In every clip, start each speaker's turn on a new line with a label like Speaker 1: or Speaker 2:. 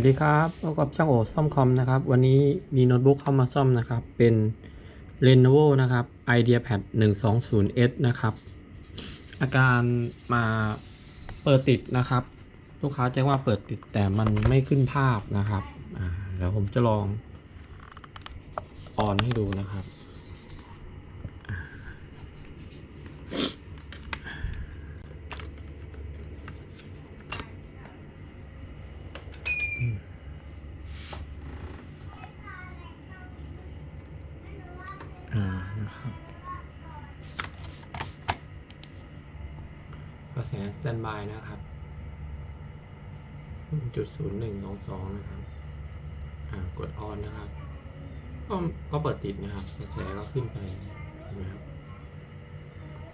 Speaker 1: วัสดีครับพบกับช่างโอซ่อมคอมนะครับ วันนี้มีโน้ตบุ๊กเข้ามาซ่อมนะครับ เป็น Lenovo นะครับ IdeaPad 120S นะครับ อาการมาเปิดติดนะครับ ลูกค้าแจ้งว่าเปิดติดแต่มันไม่ขึ้นภาพนะครับ อ่าเดี๋ยวผมจะลองออนให้ดูนะครับ อ่านะครับกระ แสสแตนบายนะครับจุดศูนย์หนึ่งสองสองนะครับ อ่ากดออนนะครับ ก็ก็เปิดติดนะครับ กระแสก็ขึ้นไปนะครับ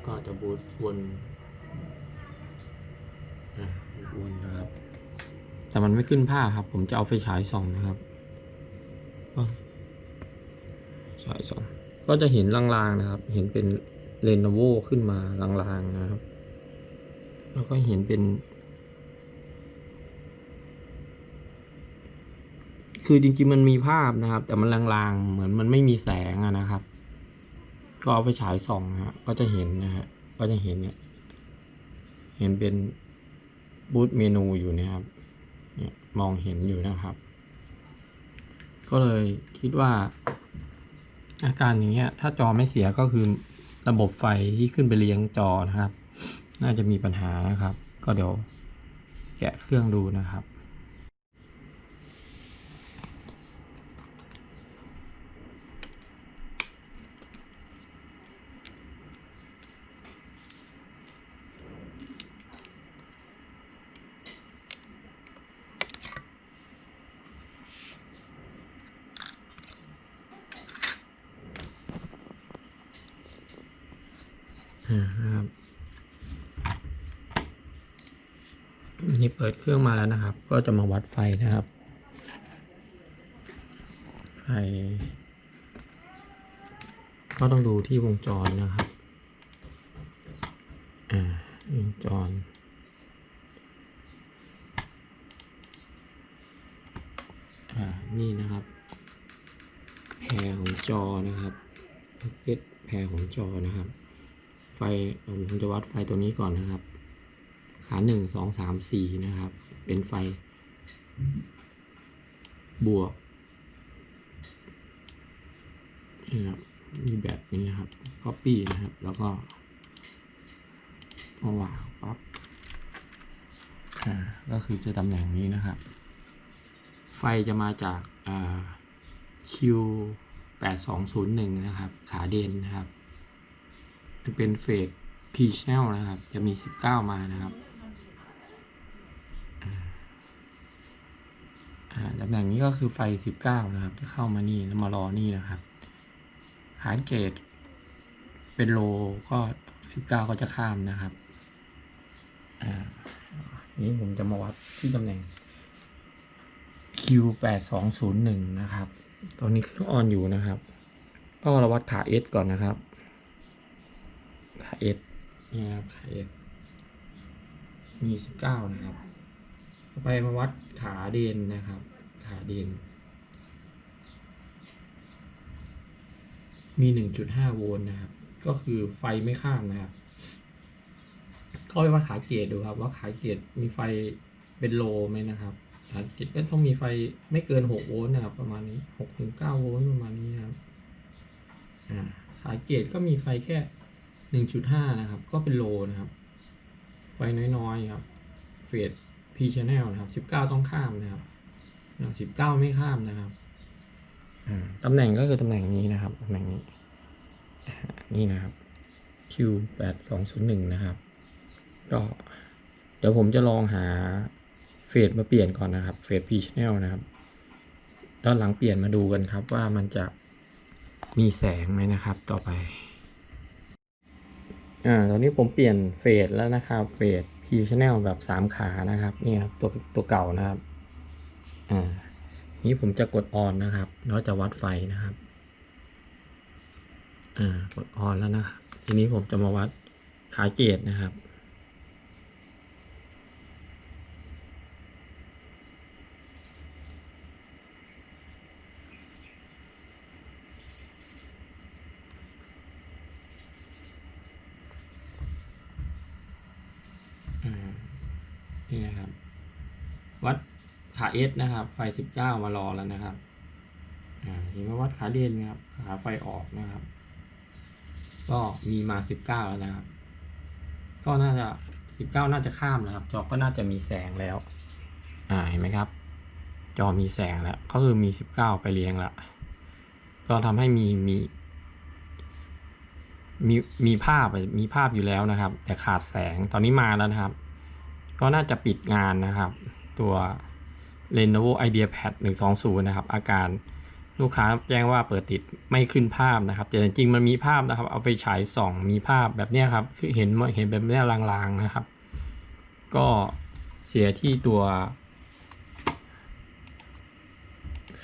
Speaker 1: ก็จะบูตวนอ่าวนนะครับ แต่มันไม่ขึ้นภาครับ ผมจะเอาไฟฉายส่องนะครับฉายส่องก็จะเห็นลางๆนะครับ เห็นเป็นเลนโวขึ้นมาลางๆนะครับ แล้วก็เห็นเป็น คือจริงๆมันมีภาพนะครับ แต่มันลางๆ เหมือนมันไม่มีแสงอะนะครับ ก็เอาไปฉายส่องนะฮะ ก็จะเห็นนะฮะ ก็จะเห็นเนี่ย เห็นเป็นบูตเมนูอยู่นะครับ เนี่ยมองเห็นอยู่นะครับ ก็เลยคิดว่า อาการอย่างเงี้ย ถ้าจอไม่เสียก็คือระบบไฟที่ขึ้นไปเลี้ยงจอนะครับ น่าจะมีปัญหานะครับ ก็เดี๋ยวแกะเครื่องดูนะครับอ่านะครับ นี่เปิดเครื่องมาแล้วนะครับ ก็จะมาวัดไฟนะครับ ไฟ ก็ต้องดูที่วงจรนะครับ อ่าวงจร อ่า นี่นะครับ แพรของจอนะครับพ็อกเก็ตแพรของจอนะครับ ไฟเอ่อผมจะวัดไฟตัวนี้ก่อนนะครับาหนึ่งสองสามสี่นะครับ เป็นไฟ บวกนี่ครับมีแบบนี้นะครับ copy นะครับ แล้วก็มาวางปั๊บอ่าก็คือจะตำแหน่งนี้นะครับ ไฟจะมาจากอ่า Q แปดสองศูนย์หนึ่งนะครับ ขาเด่นนะครับมันเป็นเฟส P channel นะครับ จะมีสิบเก้ามานะครับ อ่าอ่าตำแหน่งนี้ก็คือไฟสิบเก้านะครับ จะเข้ามานี่แล้วมารอนี่นะครับหารเกตเป็นโลก็สิบเก้าก็จะข้ามนะครับ อ่า นี้ผมจะมาวัดที่ตำแหน่ง Q แปดสองศูนย์หนึ่งนะครับ ตอนนี้เครื่องออนอยู่นะครับ ก็เราวัดขา S ก่อนนะครับขา S นี่นะครับขา S มีสิบเก้านะครับไปมาวัดขาเดนนะครับ ขาเดน มีหนึ่งจุดห้าโวลต์นะครับ ก็คือไฟไม่ข้ามนะครับ ก็ไปวัดขาเกตดูครับ ว่าขาเกตมีไฟเป็นโลไหมนะครับขาเกตก็ต้องมีไฟไม่เกินหกโวลต์นะครับ ประมาณนี้หกถึงเก้าโวลต์ประมาณนี้นะครับขาเกตก็มีไฟแค่หนึ่งจุดห้านะครับ ก็เป็นโลนะครับ ไฟน้อยๆครับเฟส P channel นะครับสิบเก้าต้องข้ามนะครับ สิบเก้าไม่ข้ามนะครับตำแหน่งก็คือตำแหน่งนี้นะครับตำแหน่งนี้ นี่นะครับ Q แปดสองศูนย์หนึ่งนะครับ ก็เดี๋ยวผมจะลองหาเฟสมาเปลี่ยนก่อนนะครับ เฟส P channel นะครับ ด้านหลังเปลี่ยนมาดูกันครับว่ามันจะมีแสงไหมนะครับ ต่อไป อ่า ตอนนี้ผมเปลี่ยนเฟสแล้วนะครับ เฟส P channel แบบสามขานะครับ นี่ครับตัวตัวเก่านะครับ อ่านี้ผมจะกดออนนะครับ แล้วจะวัดไฟนะครับ อ่ากดออนแล้วนะทีนี้ผมจะมาวัดขาเกตนะครับอ่านี่นะครับ วัด ขาเอสนะครับ ไฟสิบเก้ามารอแล้วนะครับอ่าเห็นว่าวัดขาเด่นนะครับ ขาไฟออกนะครับ ก็มีมาสิบเก้าแล้วนะครับ ก็น่าจะสิบเก้าน่าจะข้ามนะครับ จอก็น่าจะมีแสงแล้ว อ่าเห็นไหมครับ จอมีแสงแล้ว ก็คือมีสิบเก้าไปเรียงล้วก็ทำให้มีมี มีมีภาพมีภาพอยู่แล้วนะครับ แต่ขาดแสงตอนนี้มาแล้วนะครับ ก็น่าจะปิดงานนะครับ ตัว Lenovo IdeaPad 120 นะครับ อาการลูกค้าแจ้งว่าเปิดติดไม่ขึ้นภาพนะครับ แต่จริงๆมันมีภาพนะครับ เอาไปฉายส่องมีภาพแบบนี้ครับคือเห็นเห็นแบบนี้ลางๆนะครับ ก็เสียที่ตัว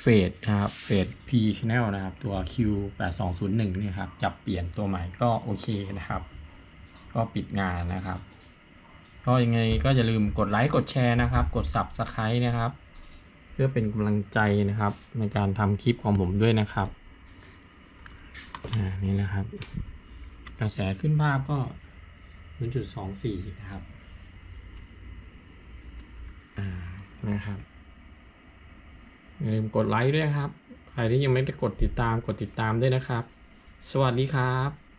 Speaker 1: เฟดนะครับเฟด P Channel นะครับ ตัว Q 8 2 0 1เนี่ยครับจับเปลี่ยนตัวใหม่ก็โอเคนะครับ ก็ปิดงานนะครับ ก็ยังไงก็อย่าลืมกดไลค์กดแชร์นะครับ กด Subscribe นะครับ พื่อเป็นกำลังใจนะครับ ในการทำคลิปของผมด้วยนะครับอ่านี่นะครับ กระแสขึ้นภาพก็0.24นะครับอ่านะครับอย่าลืมกดไลค์ด้วยครับ ใครที่ยังไม่ได้กดติดตามกดติดตามด้วยนะครับ สวัสดีครับ